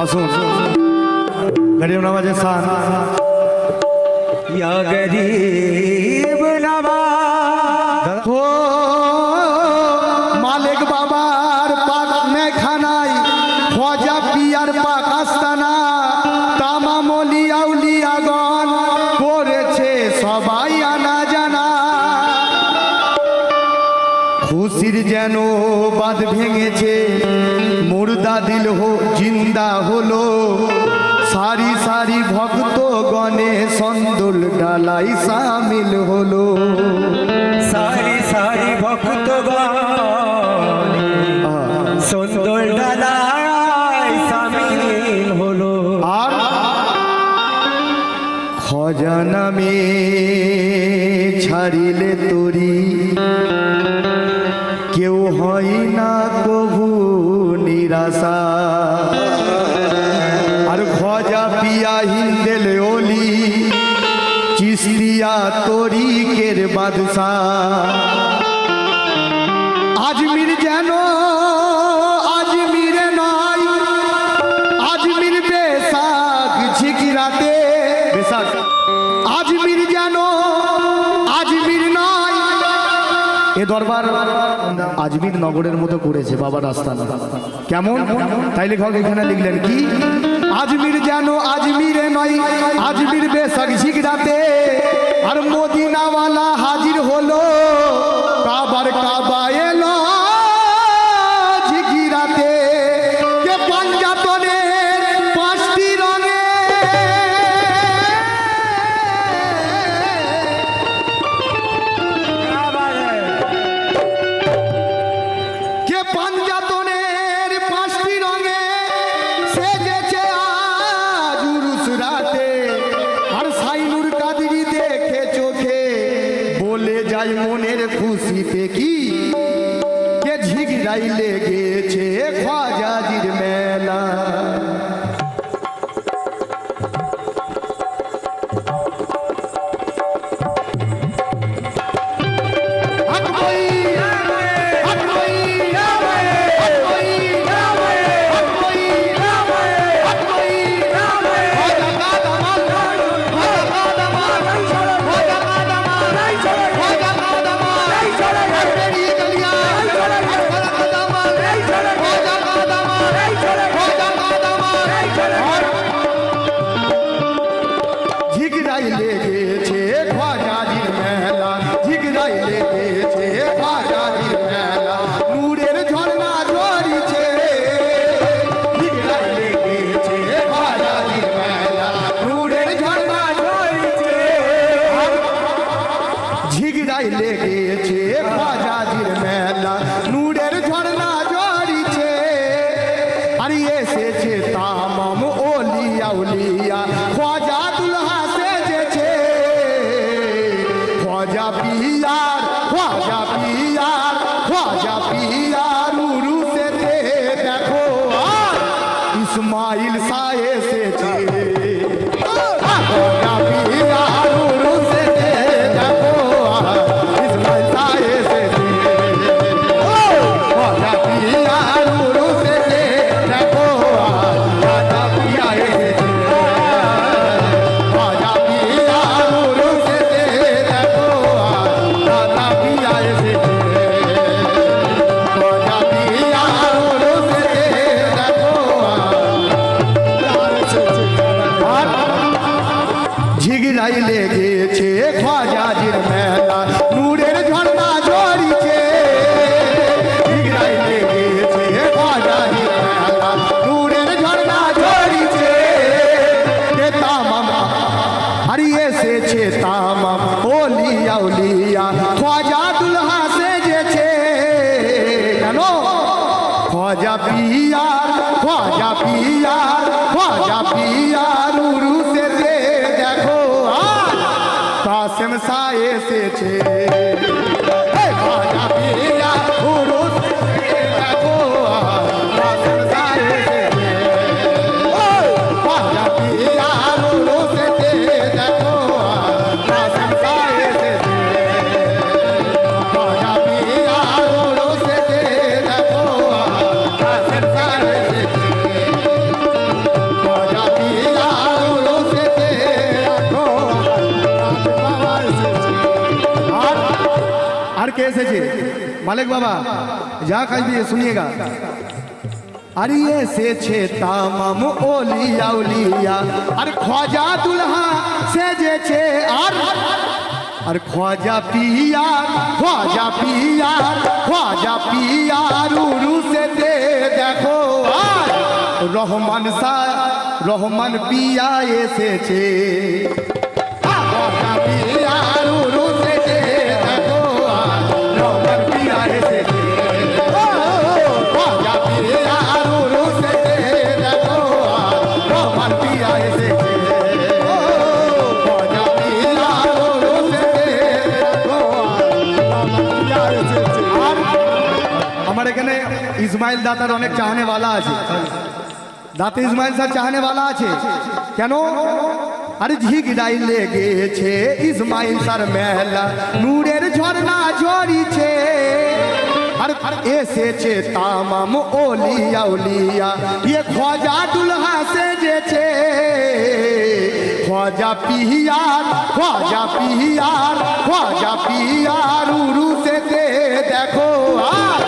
हसून गरीब नवाज़ या गरीब नवाज़ গনে সন্দুল ডালাই সামিল হলো। সারি সারি ভক্ত সন্দুল ডালাই সামিল হলো। আর খজানামে ছাড়িলে তরি। কেউ হয় না কবু নিরাশা। আর খজা পিয়াহি মিয়া তরিকের বাদশা আজমির যেন আজমির নয় আজমির বেশাক ঝিকিরাতে। আজমির যেন আজমির নয় এ দরবার আজমির নগরের মতো করেছে বাবা রাস্তা কেমন? তাই লেখক এখানে লিখলেন কি? আজমির যেন আজমিরে নয় আজমির বেশাক ঝিকিরাতে। আর মদিনাওয়ালা হাজির হলো। কাবার কাবার মালিক বাবা, যা খাইবি শুনিয়েগা আরে এসেছে তামাম ওলিয়া উলিয়া, আর খোজা দুলহা সেজেছে আর। আর খোজা পিয়া খোজা পিয়া খোজা পিয়া, রুরু সে দেখো আর। রহমান সা, রহমান পিয়া এসেছে। খোজা পিয়া। আমার এখানে ইসমাইল দাতার অনেক চাহনেওয়ালা আছে। দাতা ইসমাইল স্যার চাহনেওয়ালা আছে। কেন? আরে ঝিক ডাইলে গেছে ইসমাইল স্যার মেলা। নূরের ঝর্ণা ঝরিছে। আর এসেছে তামাম ওলিয়া ওলিয়া ইয়ে খোজা দুলহা সেজেছে খোজা পিহিয়ার খোজা পিহিয়ার খোজা পিহিয়ার উরুসেতে দেখো। আর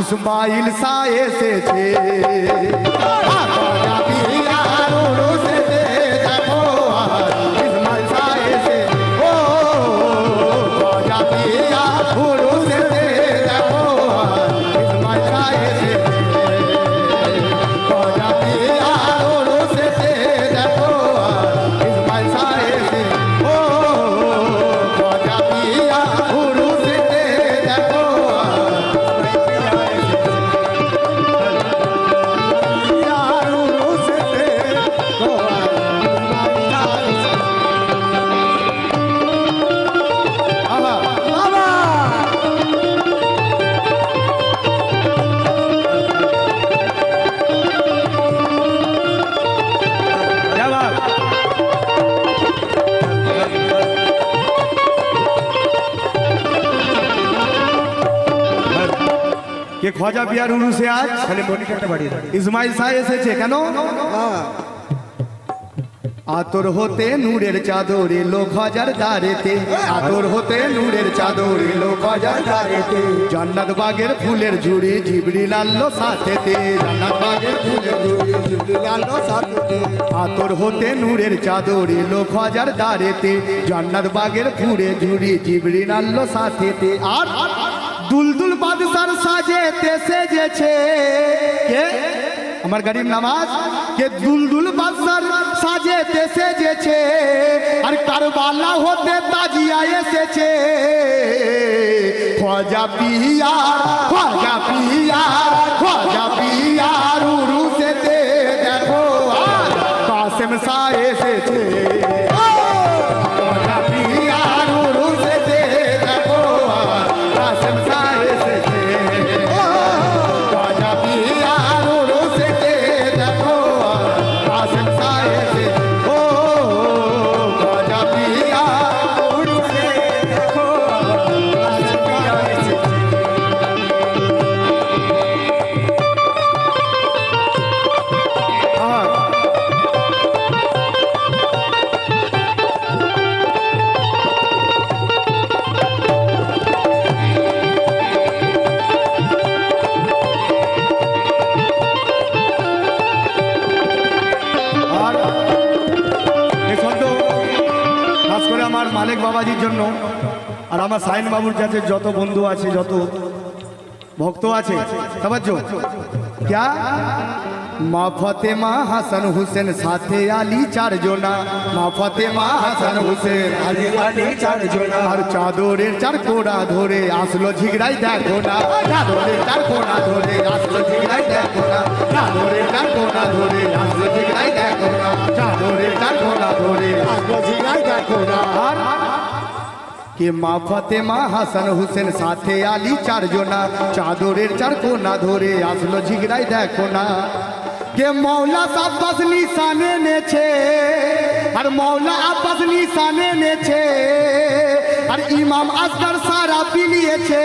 ইসমাইল সা এসেছে কে খোজা বিয়ার উরুসে আজ খালি মনিটরটা বাড়িয়ে ইসমাইল সাহেব এসেছে কেন আতর হতে নূরের চাদর এলো খজার দারেতে আতর হতে নূরের চাদর এলো খজার দারেতে জান্নাত বাগের ফুলের ঝুড়ি জিবড়ি লাল্লো সাথেতে জান্নাত বাগের ফুলের ঝুড়ি জিবড়ি লাল্লো সাথেতে আতর হতে নূরের চাদর এলো খজার দারেতে জান্নাত বাগের ফুলে ঝুড়ি জিবড়ি লাল্লো সাথেতে আর দুলদুল বাদশার সাজেতে সেজেছে। কে? আমার গরিব নামাজ? কে দুলদুল বাদশার সাজেতে সেজেছে? আর কারবালা হতে তাজিয়া এসেছে। খোজা পিয়ার খোজা পিয়ার খোজা পিয়ার উরুসেতে দেখো। কাসেম সা আমার সাইন বাবুর কাছে যত বন্ধু আছে, যত ভক্ত আছে সবার ক্যা? মা ফতেমা হাসান হুসেন সাথে আলী চারজনা মা ফতেমা হাসান হুসেন আলী আলী চারজনা আর চাদরের চার কোড়া ধরে আসলো ঝিগড়াই দেখো না চাদরের চার কোড়া ধরে আসলো ঝিগড়াই দেখো না চাদরের চার কোড়া ধরে কে মা ফাতেমা, হাসান হুসেন, সাথে আলী চারজনা, চাদরের চার কোনা ধরে আসলো ঝিগড়াই দেখো না। কে মৌলা আব্বাস নিশানে নেছে, আর মৌলা আব্বাস নিশানে নেছে, আর ইমাম আসগর সারা পিলিয়েছে।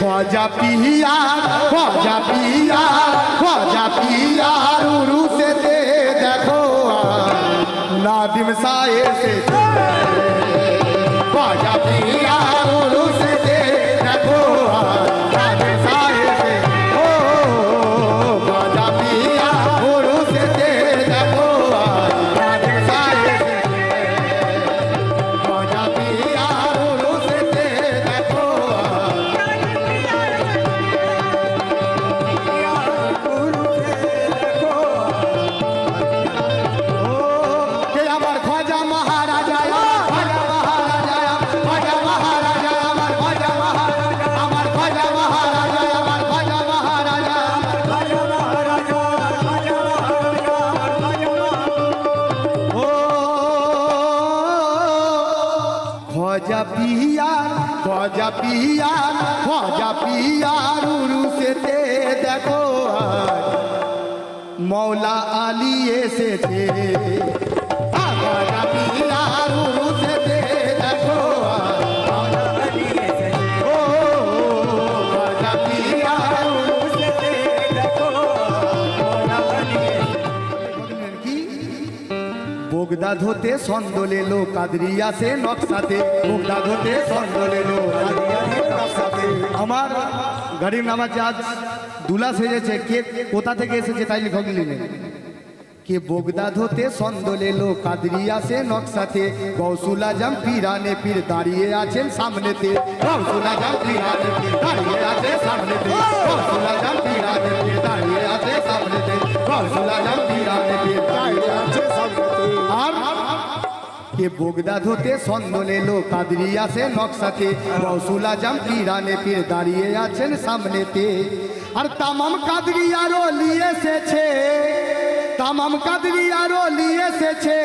খোজা পিয়ার খোজা পিয়ার খোজা পিয়ার উরুসে দে দেখো নাদিম সায়ে সে খোজা পিয়া খজা পিয়ার উরুসেতে দেখো মৌলা আলী এসেছে। বোগদা ধোতে সন্দল এলো কাদরিয়া সে নকশাতে। বোগদা ধোতে সন্দল এলো আমার গাড়ির নাম আছে আজ দুলা সেজেছে। কে কোথা থেকে এসেছে তাই লিখক লিখলেন। কে বোগদা ধোতে সন্দল এলো কাদরিয়া সে নকশাতে। গৌসুল আজম পিরানে পীর দাঁড়িয়ে আছেন সামনেতে। গৌসুল আজম পিরানে পীর দাঁড়িয়ে আছে সামনেতে। গৌসুল আজম পিরানে পীর দাঁড়িয়ে আছে সামনেতে। গৌসুল আজম কে বোগদা ধোতে সন্দল এলো কাদরিয়া সে নকশাতে। রসুল আজম পিরানে পীর দাঁড়িয়ে আছেন সামনেতে। আর তামাম কাদরিয়ারও নিয়ে এসেছে। তামাম কাদরি আরও নিয়ে এসেছে।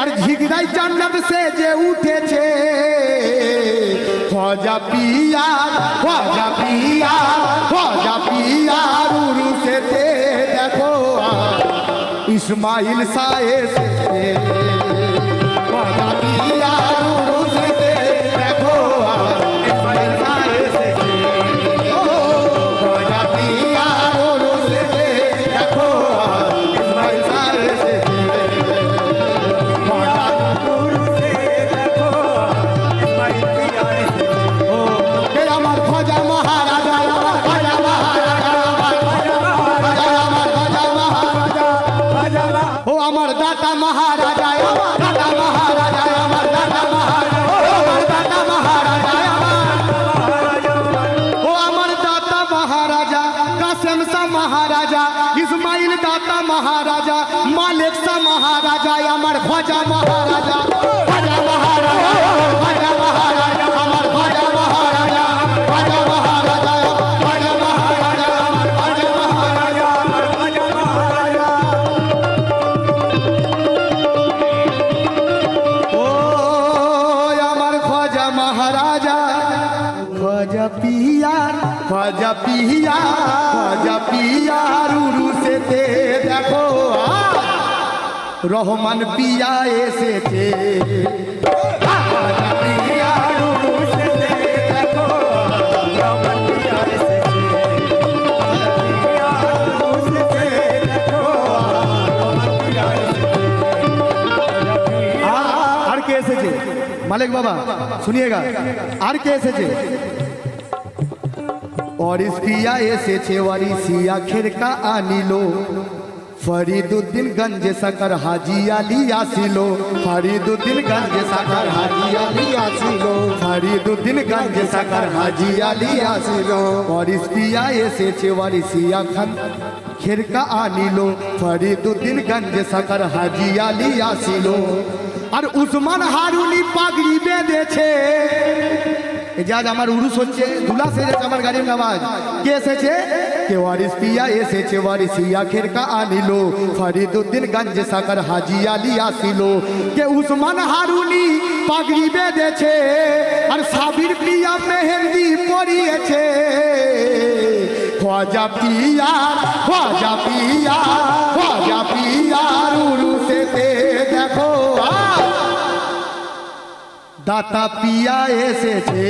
আর ঝিগড়াই জান্নাত সে যে উঠেছে। খজা পিয়ার খজা পিয়ার খজা পিয়ার উরুসেতে দেখো। আর ইসমাইল সায়ে রহমান পিয়া এসেছে। পিয়া এসেছে आ- আর কে এসেছে? মালিক বাবা শুনিয়েগা আর কে এসেছে? অরিসিয়া এসেছে ওয়ারিসিয়া খেরকা আনিলো। ফরিদুদ্দিন গঞ্জ সাকার হাজি আলী আসিল। ফরিদুদ্দিন গঞ্জ সাকার হাজি আলী আসিল। ফরিদুদ্দিন গঞ্জ সাকার হাজি আলী আসিল। অরিসিয়া এসেছে ওয়ারিসিয়া খান খেরকা আনিল। ফরিদুদ্দিন গঞ্জ সাকার হাজি আলী আসিল। আর উসমান হারুনি পাগড়ি বেঁধেছে। যে আজ আমার উরুস হচ্ছে দুলা আমার গাড়ির নামাজ কে এসেছে? কে ওয়ারিস পিয়া এসেছে ওয়ারিসিয়া খেরকা আনিলো ফরিদুদ্দিন গঞ্জ সাকার হাজি আলী আসিল কে উসমান হারুনি পাগড়ি বেঁধেছে আর সাবির পিয়া মেহেন্দি পরিয়েছে খোয়াজা পিয়ার খোয়াজা পিয়ার খোয়াজা পিয়ার উরুসেতে দেখো দাতা পিয়া এসেছে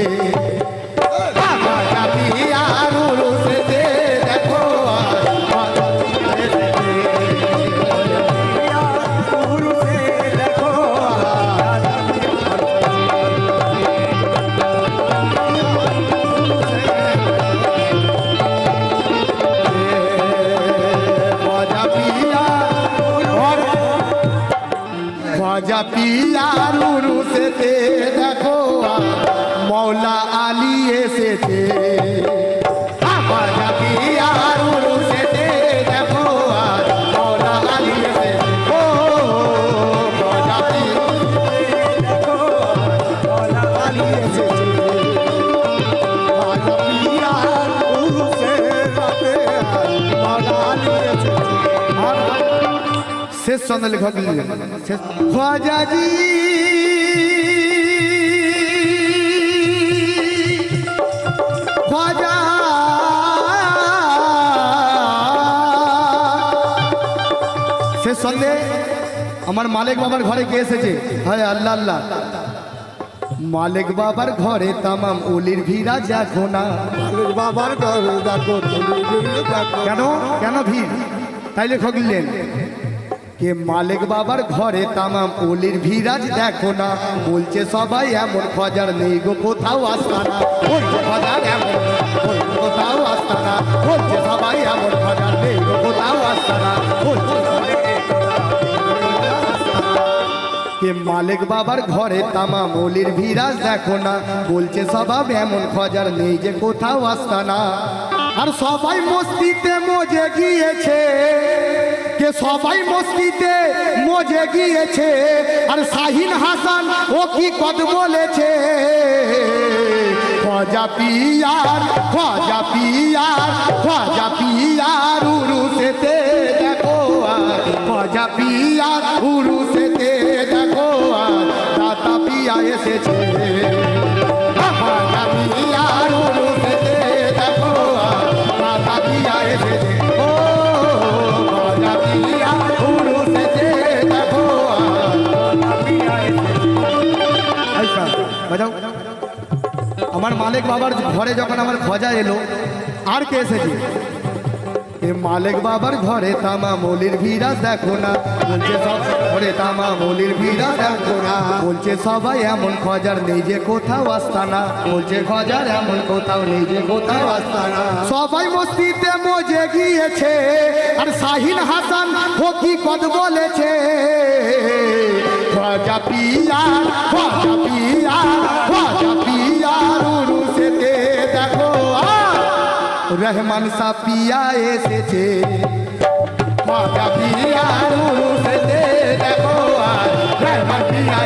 ছন্দ লেখক খোয়াজাজি সে সন্ধে আমার মালিক বাবার ঘরে কে এসেছে? হ্যাঁ আল্লাহ আল্লাহ। মালিক বাবার ঘরে তামাম উলির ভিড়া দেখো না। মালিক বাবার ঘরে দেখো কেন? কেন ভিড়? তাইলে খগলেন কে মালিক বাবার ঘরে তামাম অলির ভিড়াজ দেখো না। বলছে, সবাই এমন খজার নেই গো, কোথাও আস্তানা বলছে, খজার এমন কোথাও আস্তানা বলছে, সবাই এমন খজার নেই গো, কোথাও আস্তানা বলছে কে মালিক বাবার ঘরে তামা মলির ভিরাজ দেখো না। বলছে স্বভাব এমন খজার নেই যে, কোথাও আস্তানা আর সবাই মস্তিতে মজে গিয়েছে। কে সবাই মস্তিতে মজে গিয়েছে। আর শাহিন হাসান ও কি কদ বলেছে? খজা পিয়ার খজা পিয়ার খজা পিয়ার উরুসেতে দেখো খজা পিয়ার উরুসেতে দেখো আর। দাতা পিয়া এসেছে। মালিক বাবার ঘরে যখন আমার খজা এলো, আর কে এসেছে? এ মালিক বাবার ঘরে তামা মলির ভিড়া দেখো না। বলছে, সব ঘরে তামা মলির ভিড়া দেখো না। বলছে, সবাই এমন খজার নেই যে কোথাও আস্তানা বলছে, খজার এমন কোথাও নেই যে কোথাও আস্তানা সবাই মস্তিতে মজে গিয়েছে, আর শাহিন হাসান হকিকত বলেছে খজা পিয়া খজা পিয়া রহমান সাপিয়া এসেছে। মাতা পিয়া রুরুসেতে দেখো আর রহমান পিয়া